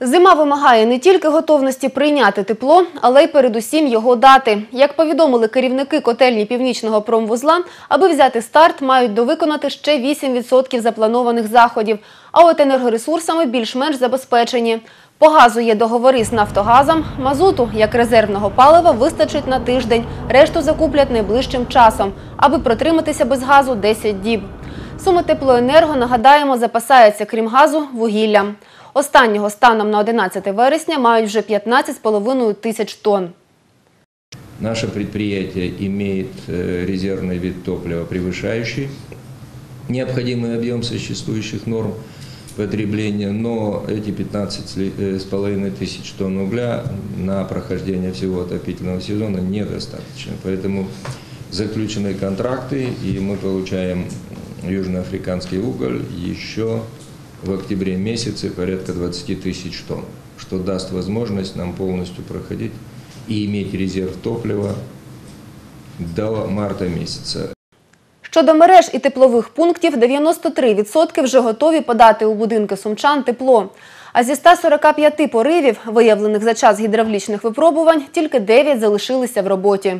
Зима вимагає не тільки готовності прийняти тепло, але й передусім його дати. Як повідомили керівники котельні північного промвузла, аби взяти старт, мають довиконати ще 8% запланованих заходів. А от енергоресурсами більш-менш забезпечені. По газу є договори з Нафтогазом, мазуту, як резервного палива, вистачить на тиждень, решту закуплять найближчим часом, аби протриматися без газу 10 діб. Суми теплоенерго, нагадаємо, запасається, крім газу, вугіллям. Останнього станом на 11 вересня мають вже 15,5 тисяч тонн. Наше предприятие имеет э, резервный вид топлива, превышающий необходимый объем существующих норм потребления, но эти 15,5 тысяч тонн угля на прохождение всего отопительного сезона недостаточно. Поэтому заключены контракты, и мы получаем южноафриканский уголь еще в октябре месяце порядка 20 тысяч тонн, что даст возможность нам полностью проходить и иметь резерв топлива до марта месяца. Щодо мереж і теплових пунктів, 93% вже готові подати у будинки сумчан тепло. А зі 145 поривів, виявлених за час гідравлічних випробувань, тільки 9 залишилися в роботі.